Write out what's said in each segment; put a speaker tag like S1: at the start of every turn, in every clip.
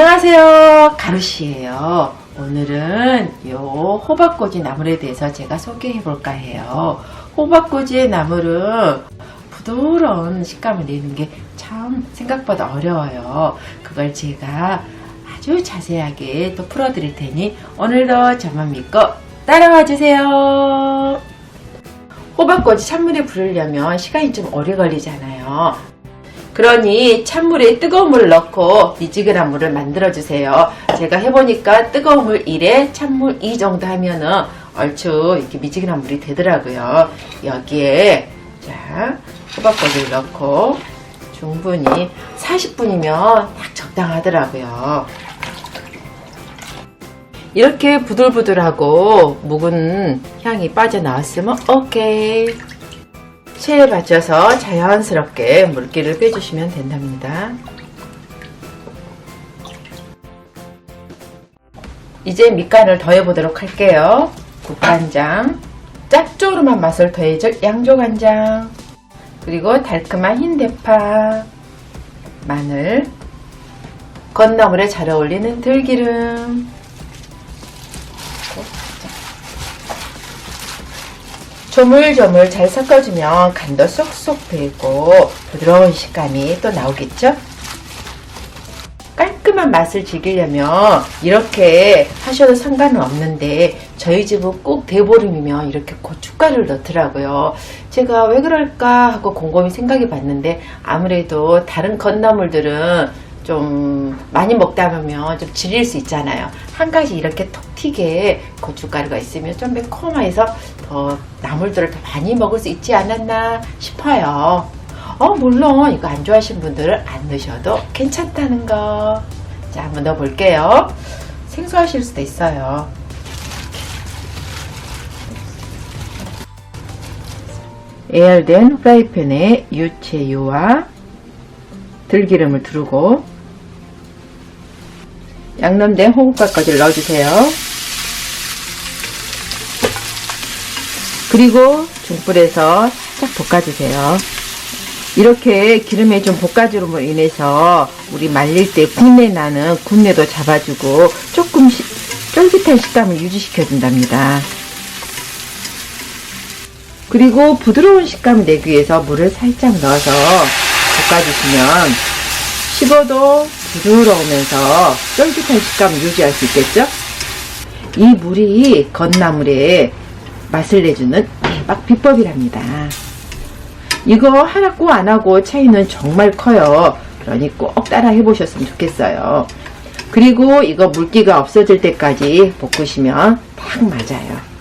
S1: 안녕하세요. 가루씨예요. 오늘은 요 호박꼬지 나물에 대해서 제가 소개해 볼까 해요. 호박꼬지의 나물은 부드러운 식감을 내는 게 참 생각보다 어려워요. 그걸 제가 아주 자세하게 또 풀어 드릴 테니 오늘도 저만 믿고 따라와 주세요. 호박꼬지 찬물에 부르려면 시간이 좀 오래 걸리잖아요. 그러니 찬물에 뜨거운 물을 넣고 미지근한 물을 만들어 주세요. 제가 해보니까 뜨거운 물 1에 찬물 2 정도 하면은 얼추 이렇게 미지근한 물이 되더라고요. 여기에 자 호박꼬지를 넣고 충분히 40분이면 딱 적당하더라고요. 이렇게 부들부들하고 묵은 향이 빠져나왔으면 오케이. 체에 받쳐서 자연스럽게 물기를 빼주시면 된답니다. 이제 밑간을 더해보도록 할게요. 국간장, 짭조름한 맛을 더해줄 양조간장, 그리고 달콤한 흰 대파, 마늘, 건나물에 잘 어울리는 들기름, 조물조물 잘 섞어주면 간도 쏙쏙 배고 부드러운 식감이 또 나오겠죠? 깔끔한 맛을 즐기려면 이렇게 하셔도 상관은 없는데 저희 집은 꼭 대보름이면 이렇게 고춧가루를 넣더라고요. 제가 왜 그럴까 하고 곰곰이 생각해 봤는데 아무래도 다른 건나물들은 좀 많이 먹다 보면 좀 질릴 수 있잖아요. 한 가지 이렇게 톡 튀게 고춧가루가 있으면 좀 매콤해서 더 나물들을 더 많이 먹을 수 있지 않았나 싶어요. 어, 물론 이거 안 좋아하시는 분들은 안 넣으셔도 괜찮다는 거. 자, 한번 넣어 볼게요. 생소하실 수도 있어요. 에열된 프라이팬에 유채유와 들기름을 두르고 양념된 호국과까지 넣어주세요. 그리고 중불에서 살짝 볶아주세요. 이렇게 기름에 좀 볶아줌으로 인해서 우리 말릴 때 군내 나는 군내도 잡아주고 조금 시- 쫄깃한 식감을 유지시켜 준답니다. 그리고 부드러운 식감을 내기 위해서 물을 살짝 넣어서 볶아주시면 식어도 부드러우면서 쫄깃한 식감을 유지할 수 있겠죠? 이 물이 건나물에 맛을 내주는 대박 비법이랍니다. 이거 하나 꼭안 하고 차이는 정말 커요. 그러니 꼭 따라 해보셨으면 좋겠어요. 그리고 이거 물기가 없어질 때까지 볶으시면 딱 맞아요.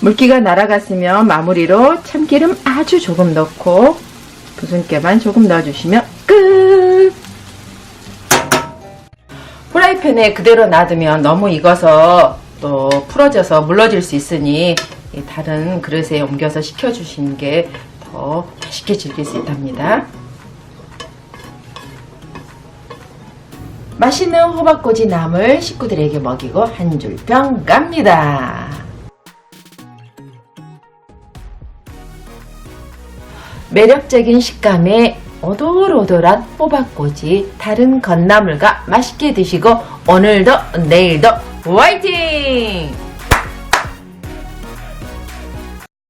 S1: 물기가 날아갔으면 마무리로 참기름 아주 조금 넣고 부순깨만 조금 넣어주시면 끝! 프라이팬에 그대로 놔두면 너무 익어서 또 풀어져서 물러질 수 있으니 이 다른 그릇에 옮겨서 식혀주시는 게 더 맛있게 즐길 수 있답니다. 맛있는 호박꼬지 나물 식구들에게 먹이고 한줄병 갑니다. 매력적인 식감의 오돌오돌한 호박꼬지 다른 건나물과 맛있게 드시고 오늘도 내일도 화이팅!